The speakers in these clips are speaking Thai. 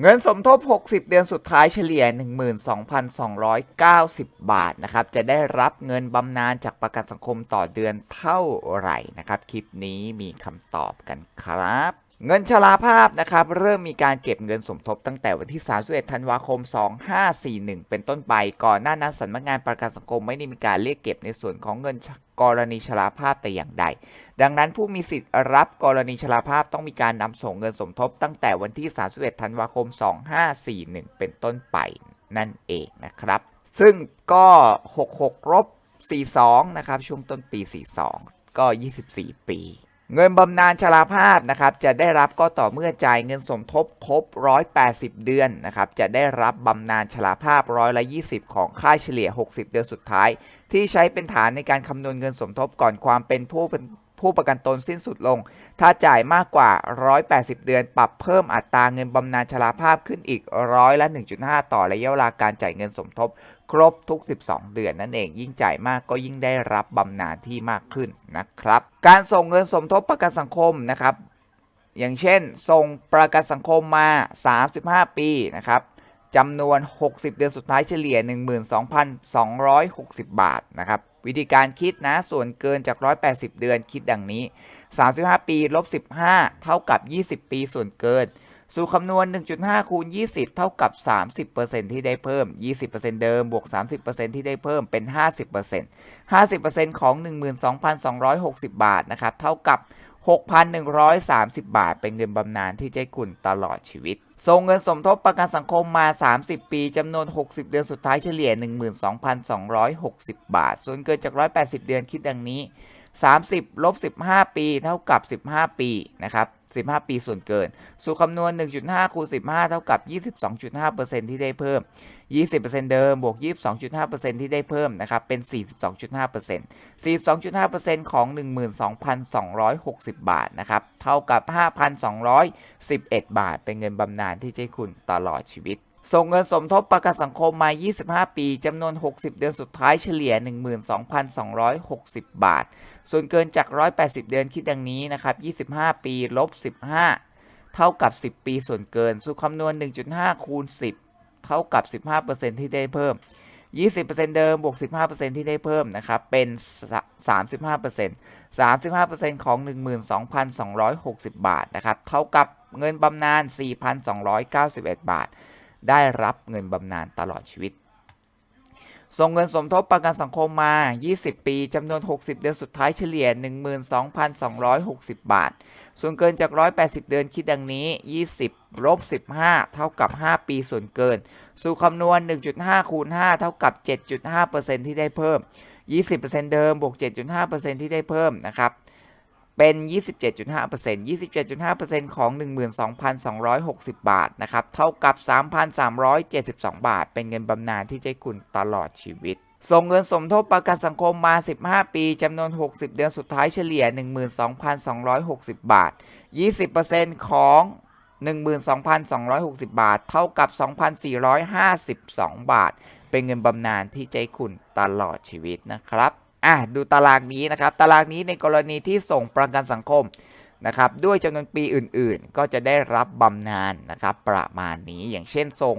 เงินสมทบ 60 เดือนสุดท้ายเฉลี่ย 12,290 บาทนะครับ จะได้รับเงินบำนาญจากประกันสังคมต่อเดือนเท่าไหร่นะครับ คลิปนี้มีคำตอบกันครับ เงินชราภาพนะครับเริ่มมีการเก็บเงินสมทบตั้งแต่วันที่ 31 ธันวาคม 2541 เป็นต้นไป ก่อนหน้านั้นสำนักงานประกันสังคมไม่ได้มีการเรียกเก็บในส่วนของเงินกรณีชราภาพแต่อย่างใด ดังนั้นผู้มีสิทธิ์รับกรณีชราภาพต้องมีการนำส่งเงินสมทบตั้งแต่วันที่ 31 ธันวาคม 2541 เป็นต้นไปนั่นเองนะครับ ซึ่งก็ 66ลบ42 นะครับ ช่วงต้นปี 42 ก็ 24 ปี เงินบำนาญชราภาพนะครับจะได้รับก็ต่อเมื่อจ่ายเงินสมทบครบ 180 เดือนนะครับจะได้รับบำนาญชราภาพร้อยละ20 ของค่าเฉลี่ย 60 เดือนสุดท้าย ที่ใช้เป็นฐานในการคำนวณเงินสมทบก่อนความเป็นผู้เป็น ผู้ประกันตนสิ้นสุดลง ถ้าจ่ายมากกว่า 180 เดือน ปรับเพิ่มอัตราเงินบำนาญชราภาพขึ้นอีกร้อยละ 1.5 ต่อระยะเวลาการจ่ายเงินสมทบ ครบทุก 12 เดือนนั่นเอง ยิ่งจ่ายมากก็ยิ่งได้รับบำนาญที่มากขึ้นนะครับ การส่งเงินสมทบประกันสังคมนะครับ อย่างเช่น ส่งประกันสังคมมา 35 ปีนะครับจำนวน 60 เดือนสุดท้ายเฉลี่ย 12,260 บาทนะครับ วิธีการคิดนะ ส่วนเกินจาก 180 เดือนคิดดังนี้ 35 ปีลบ15 เท่ากับ 20 ปีส่วนเกิน สูตรคำนวณ 1.5 คูณ 20 เท่ากับ 30%ที่ได้เพิ่ม 20%เดิม บวก 30%ที่ได้เพิ่มเป็น 50% 50%ของ 12,260 บาทนะครับ เท่ากับ 6,130 บาท เป็นเงินบำนาญที่จะให้คุณตลอดชีวิต ส่งเงินสมทบประกันสังคมมา 30 ปีจำนวน 60 เดือนสุดท้ายเฉลี่ย 12,260 บาท ส่วนเกินจาก 180 เดือนคิดดังนี้ 30ลบ15 ปีเท่ากับ 15 ปีนะครับ15 ปีส่วนเกิน สูตรคำนวณ 1.5คูณ15 เท่ากับ 22.5%ที่ได้เพิ่ม 20%เดิมบวก 22.5%ที่ได้เพิ่มนะครับเป็น 42.5% 42.5%ของ 12,260 บาทนะครับเท่ากับ 5,211 บาท เป็นเงินบำนาญที่จะให้คุณตลอดชีวิตส่งเงินสมทบประกันสังคมมา 25 ปี จำนวน 60 เดือนสุดท้ายเฉลี่ย 12,260 บาท ส่วนเกินจาก 180 เดือนคิดดังนี้นะครับ 25 ปี ลบ 15 เท่ากับ 10 ปีส่วนเกิน สูตรคำนวณ 1.5 คูณ 10 ท่ากับ 15%ที่ได้เพิ่ม 20%เดิมบวก 15%ที่ได้เพิ่มนะครับ เป็น 35% 35%ของ 12,260 บาทนะครับ เท่ากับเงินบำนาญ 4,291 บาท ได้รับเงินบำนาญตลอดชีวิต ส่งเงินสมทบประกันสังคมมา 20 ปี จำนวน 60 เดือนสุดท้ายเฉลี่ย 12,260 บาท ส่วนเกินจาก 180 เดือนคิดดังนี้ 20ลบ15 เท่ากับ 5 ปีส่วนเกิน สู่คำนวณ 1.5 คูณ 5 เท่ากับ 7.5%ที่ได้เพิ่ม 20%เดิมบวก 7.5%ที่ได้เพิ่มนะครับเป็น 27.5% 27.5%ของ 12,260 บาท นะครับ เท่ากับ 3,372 บาท เป็นเงินบำนาญที่ให้คุณตลอดชีวิต ส่งเงินสมทบประกันสังคมมา 15 ปี จำนวน 60 เดือนสุดท้ายเฉลี่ย 12,260 บาท 20%ของ 12,260 บาท เท่ากับ 2,452 บาท เป็นเงินบำนาญที่ให้คุณตลอดชีวิตนะครับอะดูตารางนี้นะครับ ตารางนี้ในกรณีที่ส่งประกันสังคมนะครับ ด้วยจำนวนปีอื่นๆ ก็จะได้รับบำนาญนะครับ ประมาณนี้อย่างเช่นส่ง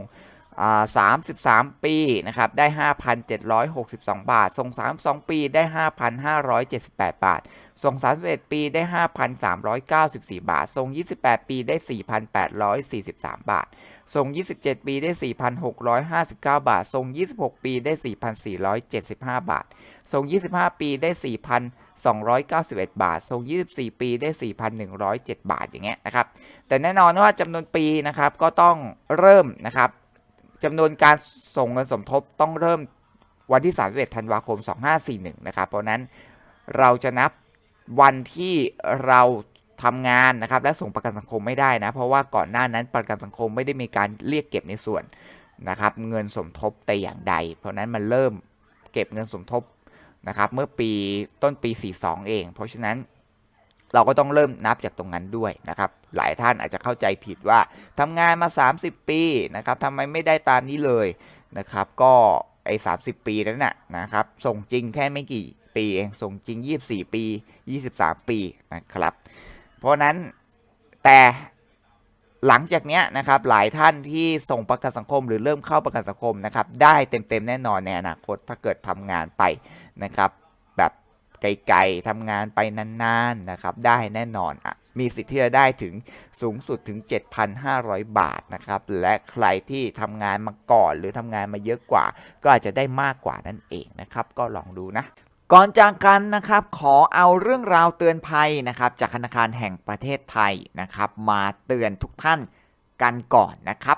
33 ปีนะครับได้ 5,762 บาท ส่ง 32 ปีได้ 5,578 บาท ส่ง 31 ปีได้ 5,394 บาท ส่ง 28 ปีได้ 4,843 บาท ส่ง 27 ปีได้ 4,659 บาท ส่ง 26 ปีได้ 4,475 บาท ส่ง 25 ปีได้ 4,291 บาท ส่ง 24 ปีได้ 4,107 บาทอย่างเงี้ยนะครับ แต่แน่นอนว่าจำนวนปีนะครับก็ต้องเริ่มนะครับ จำนวนการส่งเงินสมทบต้องเริ่มวันที่ 31 ธันวาคม 2541 นะครับ เพราะนั้นเราจะนับวันที่เราทำงานนะครับ และส่งประกันสังคมไม่ได้นะ เพราะว่าก่อนหน้านั้นประกันสังคมไม่ได้มีการเรียกเก็บในส่วนนะครับ เงินสมทบแต่อย่างใด เพราะนั้นมันเริ่มเก็บเงินสมทบนะครับ เมื่อปีต้นปี 42 เอง เพราะฉะนั้นเราก็ต้องเริ่มนับจากตรงนั้นด้วยนะครับ หลายท่านอาจจะเข้าใจผิดว่าทำงานมา 30 ปีนะครับทำไมไม่ได้ตามนี้เลยนะครับ ก็ไอ้30ปีนั้นน่ะนะครับ ส่งจริงแค่ไม่กี่ปีเอง ส่งจริง 24 ปี 23 ปีนะครับ เพราะนั้นแต่หลังจากเนี้ยนะครับหลายท่านที่ส่งประกันสังคมหรือเริ่มเข้าประกันสังคมนะครับได้เต็มๆแน่นอนในอนาคตถ้าเกิดทำงานไปนะครับ แบบไกลๆทำงานไปนานๆนะครับ ได้แน่นอนอะ มีสิทธิ์ที่จะได้ถึงสูงสุดถึง 7,500 บาทนะครับ และใครที่ทำงานมาก่อนหรือทำงานมาเยอะกว่า ก็อาจจะได้มากกว่านั่นเองนะครับ ก็ลองดูนะก่อนจากกันนะครับขอเอาเรื่องราวเตือนภัยนะครับ จากธนาคารแห่งประเทศไทยนะครับ มาเตือนทุกท่านกันก่อนนะครับ